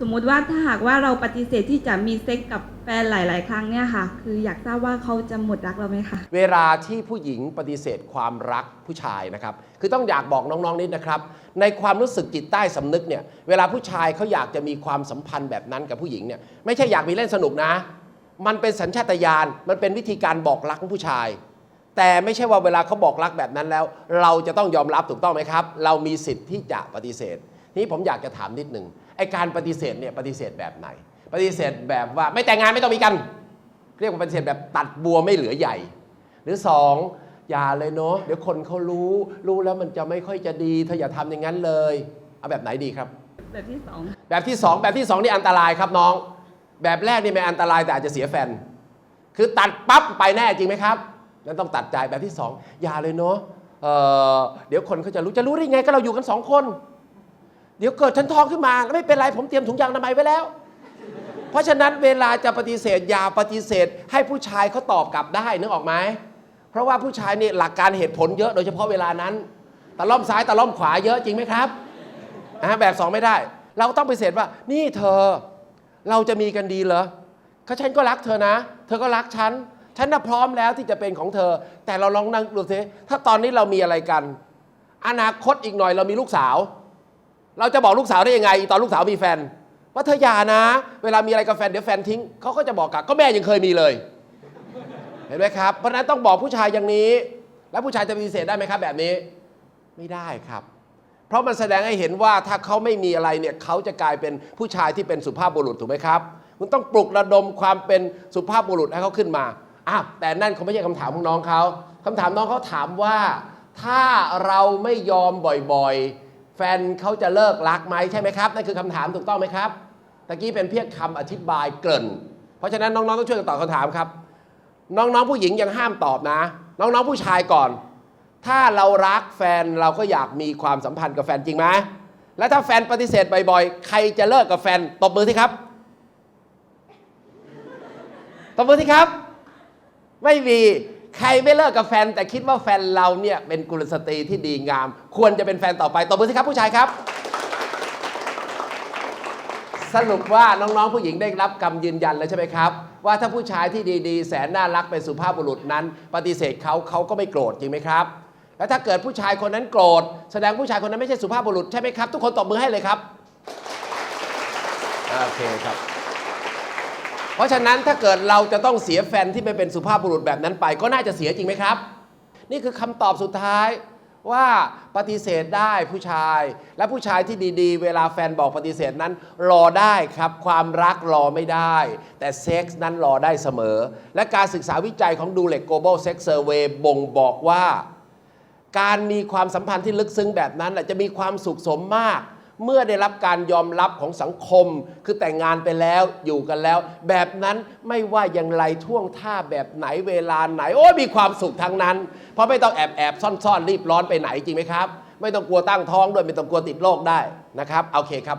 สมมุติว่าถ้าหากว่าเราปฏิเสธที่จะมีเซ็กกับแฟนหลาย ๆ ครั้งเนี่ยค่ะ คืออยากทราบว่าเขาจะหมดรักเราไหมคะ เวลาที่ผู้หญิงปฏิเสธความรักผู้ชายนะครับ คือต้องอยากบอกน้อง ๆ นิดนะครับ ในความรู้สึกจิตใต้สำนึกเนี่ย เวลาผู้ชายเขาอยากจะมีความสัมพันธ์แบบนั้นกับผู้หญิงเนี่ย ไม่ใช่อยากมีเล่นสนุกนะ มันเป็นสัญชาตญาณ มันเป็นวิธีการบอกรักของผู้ชาย แต่ไม่ใช่ว่าเวลาเขาบอกรักแบบนั้นแล้ว เราจะต้องยอมรับถูกต้องไหมครับ เรามีสิทธิ์ที่จะปฏิเสธทีนี้ผมอยากจะถามนิดหนึ่ง ไอการปฏิเสธเนี่ยปฏิเสธแบบไหน ปฏิเสธแบบว่าไม่แต่งงานไม่ต้องมีกัน เรียกว่าปฏิเสธแบบตัดบัวไม่เหลือใหญ่ หรือสองอย่าเลยเนาะเดี๋ยวคนเขารู้รู้แล้วมันจะไม่ค่อยจะดีเธออย่าทำอย่างนั้นเลยเอาแบบไหนดีครับ แบบที่สองแบบที่สองแบบที่สองนี่อันตรายครับน้อง แบบแรกนี่ไม่อันตรายแต่อาจจะเสียแฟน คือตัดปั๊บไปแน่จริงไหมครับนั้นต้องตัดใจแบบที่สองอย่าเลยเนาะเอ่อเดี๋ยวคนเขาจะรู้จะรู้ได้ไงก็เราอยู่กันสองคน เดี๋ยวเกิดฉันท้องขึ้นมาแล้วไม่เป็นไรผมเตรียมถุงยางอนามัยไว้แล้ว เพราะฉะนั้นเวลาจะปฏิเสธอย่าปฏิเสธ ให้ผู้ชายเขาตอบกลับได้นึกออกไหมเพราะว่าผู้ชายนี่หลักการเหตุผลเยอะโดยเฉพาะเวลานั้นตะล่อมซ้ายตะล่อมขวาเยอะจริงไหมครับอ่าแบบสองไม่ได้ เราต้องปฏิเสธว่า นี่เธอเราจะมีกันดีเหรอก็ฉันก็รักเธอนะ เธอก็รักฉันฉันน่ะพร้อมแล้วที่จะเป็นของเธอ แต่เราลองนั่งดูสิถ้าตอนนี้เรามีอะไรกัน อนาคตอีกหน่อยเรามีลูกสาว เราจะบอกลูกสาวได้ยังไง ตอนลูกสาวมีแฟนว่าเธออย่านะ เวลามีอะไรกับแฟนเดี๋ยวแฟนทิ้งเขาก็จะบอกกลับก็แม่ยังเคยมีเลย เห็นไหมครับ เพราะนั้นต้องบอกผู้ชายอย่างนี้ แล้วผู้ชายจะปฏิเสธได้ไหมครับ แบบนี้ ไม่ได้ครับ เพราะมันแสดงให้เห็นว่าถ้าเขาไม่มีอะไรเนี่ยเขาจะกลายเป็นผู้ชายที่เป็นสุภาพบุรุษถูกไหมครับคุณต้องปลุกระดมความเป็นสุภาพบุรุษให้เขาขึ้นมาอ้าวแต่นั่นเขาไม่ใช่คำถามของน้องเขาคำถามน้องเขาถามว่า ถ้าเราไม่ยอมบ่อยๆ ฟนเขาจะเลิกรักไหมใช่ไหมครับนั่นคือคำถามถูกต้องไหมครับตะกี้เป็นเพียงคำอธิบายเกริ่น เพราะฉะนั้นน้องๆต้องช่วยกันตอบคำถามครับ น้องๆผู้หญิงยังห้ามตอบนะ น้องๆผู้ชายก่อน ถ้าเรารักแฟนเราก็อยากมีความสัมพันธ์กับแฟนจริงไหมและถ้าแฟนปฏิเสธบ่อยๆ ใครจะเลิกกับแฟนตบมือสิครับตบมือสิครับ ไม่มี ใครไม่เลิกกับแฟน แต่คิดว่าแฟนเราเนี่ยเป็นกุลสตรีที่ดีงาม ควรจะเป็นแฟนต่อไปตบมือสิครับผู้ชายครับ สรุปว่าน้องๆ ผู้หญิงได้รับคำยืนยันแล้วใช่ไหมครับ ว่าถ้าผู้ชายที่ดีๆ แสนน่ารักเป็นสุภาพบุรุษนั้น ปฏิเสธเขาเขาก็ไม่โกรธจริงไหมครับ แล้วถ้าเกิดผู้ชายคนนั้นโกรธ แสดงผู้ชายคนนั้นไม่ใช่สุภาพบุรุษใช่ไหมครับ ทุกคนตบมือให้เลยครับโอเคครับ เพราะฉะนั้นถ้าเกิดเราจะต้องเสียแฟนที่ไม่เป็นสุภาพบุรุษแบบนั้นไป ก็น่าจะเสียจริงไหมครับ นี่คือคำตอบสุดท้ายว่าปฏิเสธได้ผู้ชาย และผู้ชายที่ดี ๆ เวลาแฟนบอกปฏิเสธนั้น รอได้ครับ ความรักรอไม่ได้ แต่เซ็กส์นั้นรอได้เสมอ และการศึกษาวิจัยของดูเล็ก Global Sex Survey บ่งบอกว่า การมีความสัมพันธ์ที่ลึกซึ้งแบบนั้นจะมีความสุขสมมาก เมื่อได้รับการยอมรับของสังคม คือแต่งงานไปแล้วอยู่กันแล้ว แบบนั้นไม่ว่าอย่างไรท่วงท่าแบบไหนเวลาไหน โอ้มีความสุขทั้งนั้น เพราะไม่ต้องแอบแอบซ่อนซ่อนรีบร้อนไปไหนจริงไหมครับ ไม่ต้องกลัวตั้งท้องด้วยไม่ต้องกลัวติดโรคได้นะครับโอเคครับ